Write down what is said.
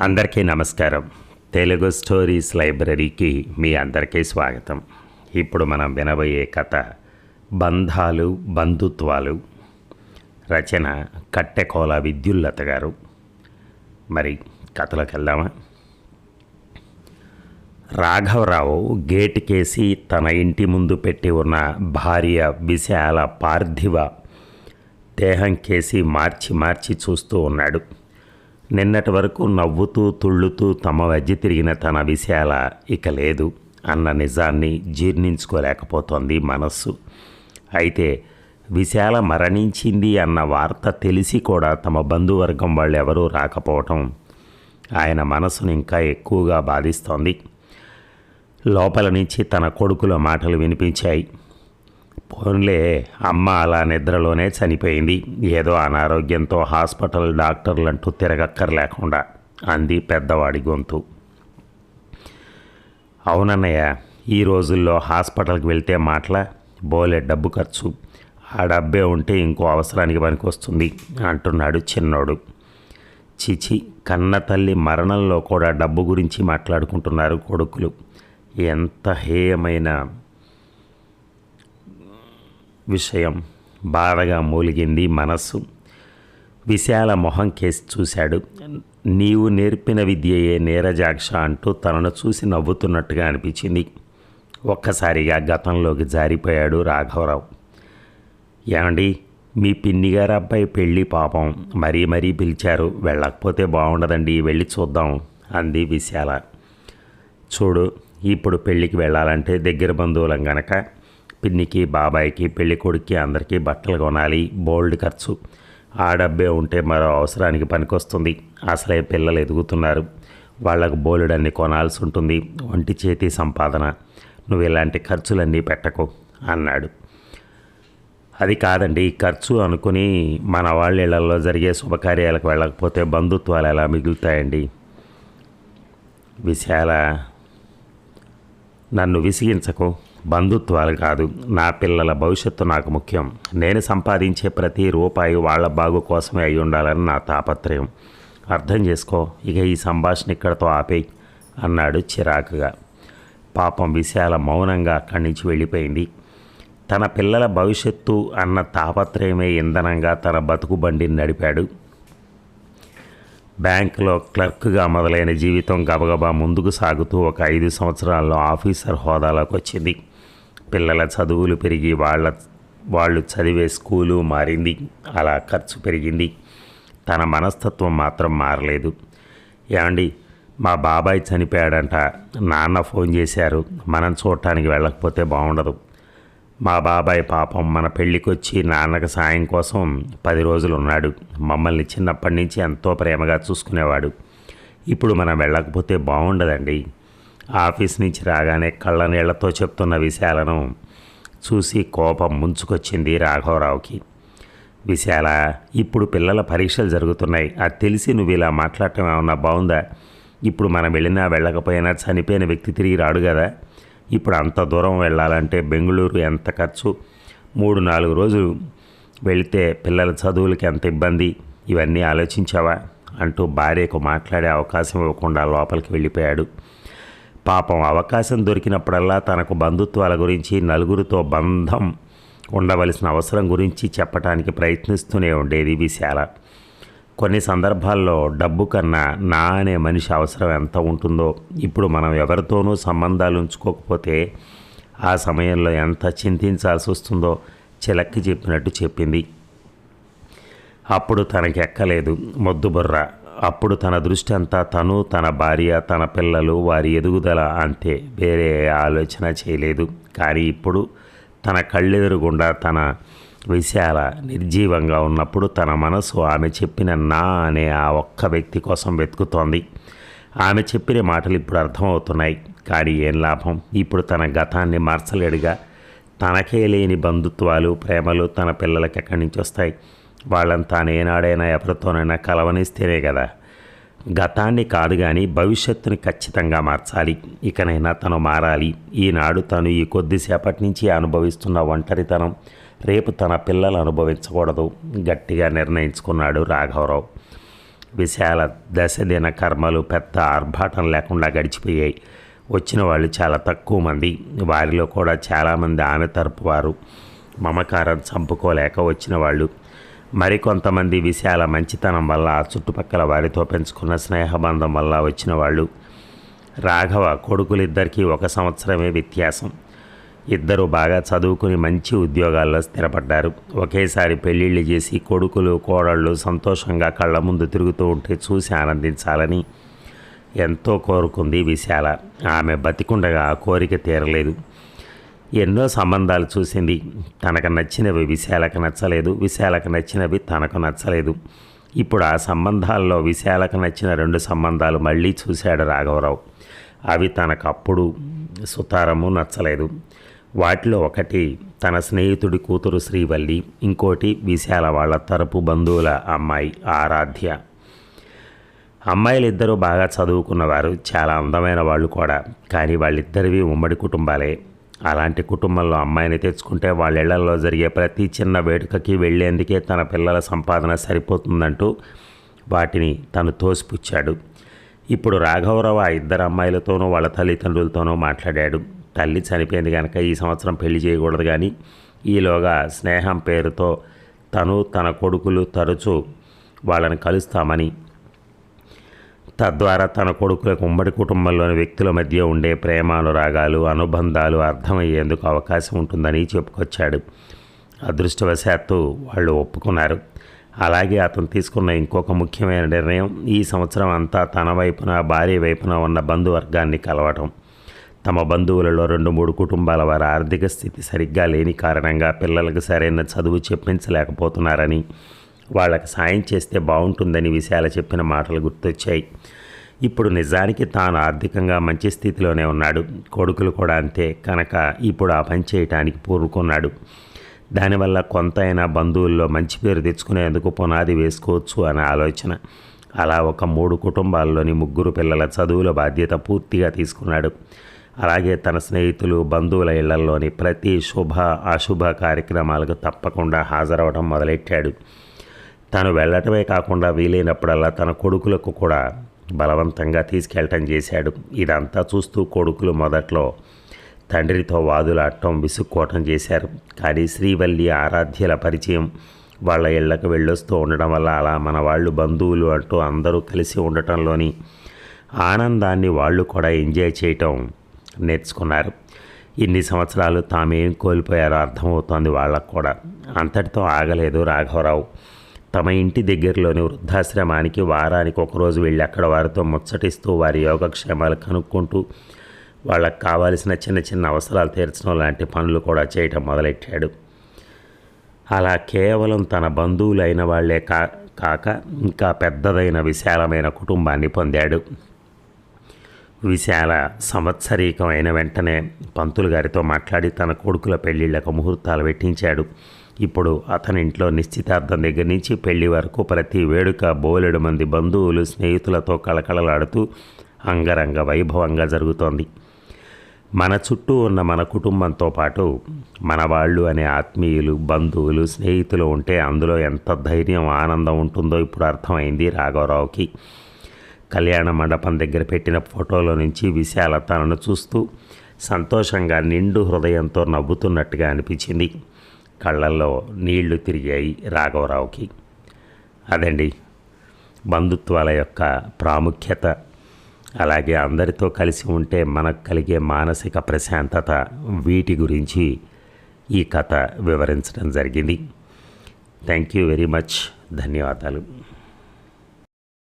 అందరికీ నమస్కారం. తెలుగు స్టోరీస్ లైబ్రరీకి మీ అందరికీ స్వాగతం. ఇప్పుడు మనం వినబోయే కథ బంధాలు బంధుత్వాలు. రచన కట్టెకోల విద్యుల్లత గారు. మరి కథలోకి వెళ్దామా? రాఘవరావు గేటుకేసి తన ఇంటి ముందు పెట్టి ఉన్న భార్య విశాల పార్థివ దేహం కేసి మార్చి మార్చి చూస్తూ ఉన్నాడు. నిన్నటి వరకు నవ్వుతూ తుళ్ళుతూ తమ మధ్య తిరిగిన తన విశాల ఇక లేదు అన్న నిజాన్ని జీర్ణించుకోలేకపోతోంది మనస్సు. అయితే విశాల మరణించింది అన్న వార్త తెలిసి కూడా తమ బంధువర్గం వాళ్ళు ఎవరూ రాకపోవటం ఆయన మనసును ఇంకా ఎక్కువగా బాధిస్తోంది. లోపల నుంచి తన కొడుకుల మాటలు వినిపించాయి. పోన్లే అమ్మ అలా నిద్రలోనే చనిపోయింది. ఏదో అనారోగ్యంతో హాస్పిటల్ డాక్టర్లంటూ తిరగక్కర్లేకుండా అంది పెద్దవాడి గొంతు. అవునన్నయ్య ఈ రోజుల్లో హాస్పిటల్కి వెళ్తే మాటల? బోలే డబ్బు ఖర్చు. ఆ డబ్బే ఉంటే ఇంకో అవసరానికి పనికొస్తుంది అంటున్నాడు చిన్నోడు. చిచి కన్న తల్లి మరణంలో కూడా డబ్బు గురించి మాట్లాడుకుంటున్నారు కొడుకులు. ఎంత హేయమైన విషయం బాధగా మూలిగింది మనస్సు. విశాల మొహం కేసి చూశాడు. నీవు నేర్పిన విద్యయే నీరజాక్ష అంటూ తనను చూసి నవ్వుతున్నట్టుగా అనిపించింది. ఒక్కసారిగా గతంలోకి జారిపోయాడు రాఘవరావు. ఏమండి మీ పిన్నిగారు అబ్బాయి పెళ్ళి పాపం. మరీ మరీ పిలిచారు. వెళ్ళకపోతే బాగుండదండి. వెళ్ళి చూద్దాం అంది విశాల. చూడు ఇప్పుడు పెళ్ళికి వెళ్ళాలంటే దగ్గర బంధువులం గనక పిన్నికి బాబాయికి పెళ్ళి కొడుక్కి అందరికీ బట్టలు కొనాలి. బోల్డ్ ఖర్చు. ఆ డబ్బే ఉంటే మరో అవసరానికి పనికొస్తుంది. అసలే పిల్లలు ఎదుగుతున్నారు. వాళ్ళకు బోలెడన్ని కొనాల్సి ఉంటుంది. ఒంటి చేతి సంపాదన. నువ్వు ఇలాంటి ఖర్చులన్నీ పెట్టకు అన్నాడు. అది కాదండి. ఖర్చు అనుకుని మన వాళ్ళ ఇళ్ళలో జరిగే శుభకార్యాలకు వెళ్ళకపోతే బంధుత్వాలు ఎలా మిగులుతాయండి? విశాల నన్ను విసిగించకు. బంధుత్వాలు కాదు. నా పిల్లల భవిష్యత్తు నాకు ముఖ్యం. నేను సంపాదించే ప్రతి రూపాయి వాళ్ళ బాగు కోసమే అయి ఉండాలని నా తాపత్రయం. అర్థం చేసుకో ఇక ఈ సంభాషణ ఇక్కడతో ఆపేయి అన్నాడు చిరాకుగా. పాపం విశాల మౌనంగా అక్కడి నుంచి వెళ్ళిపోయింది. తన పిల్లల భవిష్యత్తు అన్న తాపత్రయమే ఇంధనంగా తన బతుకు బండిని నడిపాడు. బ్యాంకులో క్లర్క్గా మొదలైన జీవితం గబగబా ముందుకు సాగుతూ ఒక ఐదు సంవత్సరాల్లో ఆఫీసర్ హోదాలోకి వచ్చింది. పిల్లల చదువులు పెరిగి వాళ్ళ వాళ్ళు చదివే స్కూలు మారింది. అలా ఖర్చు పెరిగింది. తన మనస్తత్వం మాత్రం మారలేదు. ఏమండి మా బాబాయ్ చనిపోయాడంట. నాన్న ఫోన్ చేశారు. మనం చూడటానికి వెళ్ళకపోతే బాగుండదు. మా బాబాయ్ పాపం మన పెళ్ళికొచ్చి నాన్నకు సాయం కోసం పది రోజులు ఉన్నాడు. మమ్మల్ని చిన్నప్పటి నుంచి ఎంతో ప్రేమగా చూసుకునేవాడు. ఇప్పుడు మనం వెళ్ళకపోతే బాగుండదండి. ఆఫీస్ నుంచి రాగానే కళ్ళ నీళ్ళతో చెప్తున్న విశాలను చూసి కోపం ముంచుకొచ్చింది రాఘవరావుకి. విశాల ఇప్పుడు పిల్లల పరీక్షలు జరుగుతున్నాయి. అది తెలిసి నువ్వు ఇలా మాట్లాడటం ఏమన్నా బాగుందా? ఇప్పుడు మనం వెళ్ళినా వెళ్ళకపోయినా చనిపోయిన వ్యక్తి తిరిగి రాడు కదా? ఇప్పుడు అంత దూరం వెళ్ళాలంటే బెంగళూరు ఎంత ఖర్చు? మూడు నాలుగు రోజులు వెళితే పిల్లల చదువులకి ఎంత ఇబ్బంది? ఇవన్నీ ఆలోచించావా? అంటూ భార్యకు మాట్లాడే అవకాశం ఇవ్వకుండా లోపలికి వెళ్ళిపోయాడు. పాపం అవకాశం దొరికినప్పుడల్లా తనకు బంధుత్వాల గురించి నలుగురితో బంధం ఉండవలసిన అవసరం గురించి చెప్పటానికి ప్రయత్నిస్తూనే ఉండేది విశాల. కొన్ని సందర్భాల్లో డబ్బు కన్నా నా అనే మనిషి అవసరం ఎంత ఉంటుందో ఇప్పుడు మనం ఎవరితోనూ సంబంధాలు ఉంచుకోకపోతే ఆ సమయంలో ఎంత చింతించాల్సి వస్తుందో చిలక్కి చెప్పినట్టు చెప్పింది. అప్పుడు తనకి ఎక్కలేదు మొద్దుబుర్ర అప్పుడు తన దృష్టి అంతా తను తన భార్య తన పిల్లలు వారి ఎదుగుదల అంతే వేరే ఆలోచన చేయలేదు. కానీ ఇప్పుడు తన కళ్ళెదురుగుండా తన విశాల నిర్జీవంగా ఉన్నప్పుడు తన మనసు ఆమె చెప్పిన నా అనే ఆ ఒక్క వ్యక్తి కోసం వెతుకుతోంది. ఆమె చెప్పిన మాటలు ఇప్పుడు అర్థమవుతున్నాయి. కానీ ఏం లాభం? ఇప్పుడు తన గతాన్ని మార్చలేడుగా. తనకే లేని బంధుత్వాలు ప్రేమలు తన పిల్లలకి ఎక్కడి నుంచి వస్తాయి? వాళ్ళని తాను ఏనాడైనా ఎవరితోనైనా కలవనిస్తేనే కదా. గతాన్ని కాదు కానీ భవిష్యత్తుని ఖచ్చితంగా మార్చాలి. ఇకనైనా తను మారాలి. ఈనాడు తను ఈ కొద్దిసేపటి నుంచి అనుభవిస్తున్న ఒంటరితనం రేపు తన పిల్లలు అనుభవించకూడదు. గట్టిగా నిర్ణయించుకున్నాడు రాఘవరావు. విశాల దశదిన కర్మలు పెద్ద ఆర్భాటం లేకుండా గడిచిపోయాయి. వచ్చిన వాళ్ళు చాలా తక్కువ మంది. వారిలో కూడా చాలామంది ఆమె తరపు వారు మమకారం చంపుకోలేక వచ్చిన వాళ్ళు. మరికొంతమంది విశాల మంచితనం వల్ల ఆ చుట్టుపక్కల వారితో పెంచుకున్న స్నేహబంధం వల్ల వచ్చిన వాళ్ళు. రాఘవ కొడుకులిద్దరికీ ఒక సంవత్సరమే వ్యత్యాసం. ఇద్దరు బాగా చదువుకుని మంచి ఉద్యోగాల్లో స్థిరపడ్డారు. ఒకేసారి పెళ్ళిళ్ళు చేసి కొడుకులు కోడళ్ళు సంతోషంగా కళ్ళ ముందు తిరుగుతూ ఉంటే చూసి ఆనందించాలని ఎంతో కోరుకుంది విశాల. ఆమె బతికుండగా ఆ కోరిక తీరలేదు. ఎన్నో సంబంధాలు చూసింది. తనకు నచ్చినవి విశాలకు నచ్చలేదు విశాలకు నచ్చినవి తనకు నచ్చలేదు. ఇప్పుడు ఆ సంబంధాల్లో విశాలకు నచ్చిన రెండు సంబంధాలు మళ్ళీ చూశాడు రాఘవరావు. అవి తనకు అప్పుడు సుతారము నచ్చలేదు. వాటిలో ఒకటి తన స్నేహితుడి కూతురు శ్రీవల్లి ఇంకోటి విశాల వాళ్ళ తరపు బంధువుల అమ్మాయి ఆరాధ్య. అమ్మాయిలిద్దరూ బాగా చదువుకున్నవారు చాలా అందమైన వాళ్ళు కూడా. కానీ వాళ్ళిద్దరివి ఉమ్మడి కుటుంబాలే. అలాంటి కుటుంబంలో అమ్మాయిని తెచ్చుకుంటే వాళ్ళ ఇళ్ళలో జరిగే ప్రతి చిన్న వేడుకకి వెళ్ళేందుకే తన పిల్లల సంపాదన సరిపోతుందంటూ వాటిని తను తోసిపుచ్చాడు. ఇప్పుడు రాఘవరావు ఆ ఇద్దరు అమ్మాయిలతోనూ వాళ్ళ తల్లిదండ్రులతోనూ మాట్లాడాడు. తల్లి చనిపోయింది కనుక ఈ సంవత్సరం పెళ్ళి చేయకూడదు కానీ ఈలోగా స్నేహం పేరుతో తను తన కొడుకులు తరచూ వాళ్ళని కలుస్తామని తద్వారా తన కొడుకులకు ఉమ్మడి కుటుంబంలోని వ్యక్తుల మధ్య ఉండే ప్రేమానురాగాలు అనుబంధాలు అర్థమయ్యేందుకు అవకాశం ఉంటుందని చెప్పుకొచ్చాడు. అదృష్టవశాత్తు వాళ్ళు ఒప్పుకున్నారు. అలాగే అతను తీసుకున్న ఇంకొక ముఖ్యమైన నిర్ణయం ఈ సంవత్సరం అంతా తన వైపున భార్య వైపున ఉన్న బంధువర్గాన్ని కలవటం. తమ బంధువులలో రెండు మూడు కుటుంబాల వారి ఆర్థిక స్థితి సరిగ్గా లేని కారణంగా పిల్లలకు సరైన చదువు చెప్పించలేకపోతున్నారని వాళ్ళకి సాయం చేస్తే బాగుంటుందని విశాల చెప్పిన మాటలు గుర్తొచ్చాయి. ఇప్పుడు నిజానికి తాను ఆర్థికంగా మంచి స్థితిలోనే ఉన్నాడు. కొడుకులు కూడా అంతే. కనుక ఇప్పుడు ఆ పని చేయటానికి పూరుకున్నాడు దానివల్ల కొంత అయినా బంధువుల్లో మంచి పేరు తెచ్చుకునేందుకు పునాది వేసుకోవచ్చు అనే ఆలోచన. అలా ఒక మూడు కుటుంబాల్లోని ముగ్గురు పిల్లల చదువుల బాధ్యత పూర్తిగా తీసుకున్నాడు. అలాగే తన స్నేహితులు బంధువుల ఇళ్ళలోని ప్రతి శుభ అశుభ కార్యక్రమాలకు తప్పకుండా హాజరవడం మొదలెట్టాడు. తను వెళ్ళటమే కాకుండా వీలైనప్పుడల్లా తన కొడుకులకు కూడా బలవంతంగా తీసుకెళ్ళటం చేశాడు. ఇదంతా చూస్తూ కొడుకులు మొదట్లో తండ్రితో వాదులాడటం విసుక్కోవటం చేశారు. కానీ శ్రీవల్లి ఆరాధ్యల పరిచయం వాళ్ళ ఇళ్ళకు వెళ్ళొస్తూ ఉండడం వల్ల అలా మన వాళ్ళు బంధువులు అంటూ అందరూ కలిసి ఉండటంలోని ఆనందాన్ని వాళ్ళు కూడా ఎంజాయ్ చేయటం నేర్చుకున్నారు. ఇన్ని సంవత్సరాలు తామేం కోల్పోయారో అర్థమవుతోంది వాళ్ళకు కూడా. అంతటితో ఆగలేదు రాఘవరావు. తమ ఇంటి దగ్గరలోని వృద్ధాశ్రమానికి వారానికి ఒకరోజు వెళ్ళి అక్కడ వారితో ముచ్చటిస్తూ వారి యోగక్షేమాలు కనుక్కుంటూ వాళ్ళకు కావాల్సిన చిన్న చిన్న అవసరాలు తీర్చడం లాంటి పనులు కూడా చేయటం మొదలెట్టాడు. అలా కేవలం తన బంధువులైన వాళ్ళే కా కాక ఇంకా పెద్దదైన విశాలమైన కుటుంబాన్ని పొందాడు. విశాల సంవత్సరీకమైన వెంటనే పంతులు గారితో మాట్లాడి తన కొడుకుల పెళ్ళిళ్ళకు ముహూర్తాలు పెట్టించాడు. ఇప్పుడు అతని ఇంట్లో నిశ్చితార్థం దగ్గర నుంచి పెళ్ళి వరకు ప్రతి వేడుక బోలెడు మంది బంధువులు స్నేహితులతో కళకళలాడుతూ అంగరంగ వైభవంగా జరుగుతోంది. మన చుట్టూ ఉన్న మన కుటుంబంతో పాటు మన వాళ్ళు అనే ఆత్మీయులు బంధువులు స్నేహితులు ఉంటే అందులో ఎంత ధైర్యం ఆనందం ఉంటుందో ఇప్పుడు అర్థమైంది రాఘవరావుకి. కళ్యాణ మండపం దగ్గర పెట్టిన ఫోటోలో నుంచి విశాలతనను చూస్తూ సంతోషంగా నిండు హృదయంతో నవ్వుతున్నట్టుగా అనిపించింది. కళ్ళల్లో నీళ్ళు తిరిగాయి రాఘవరావుకి. అదండి బంధుత్వాల యొక్క ప్రాముఖ్యత. అలాగే అందరితో కలిసి ఉంటే మనకు కలిగే మానసిక ప్రశాంతత వీటి గురించి ఈ కథ వివరించడం జరిగింది. Thank you very much. ధన్యవాదాలు.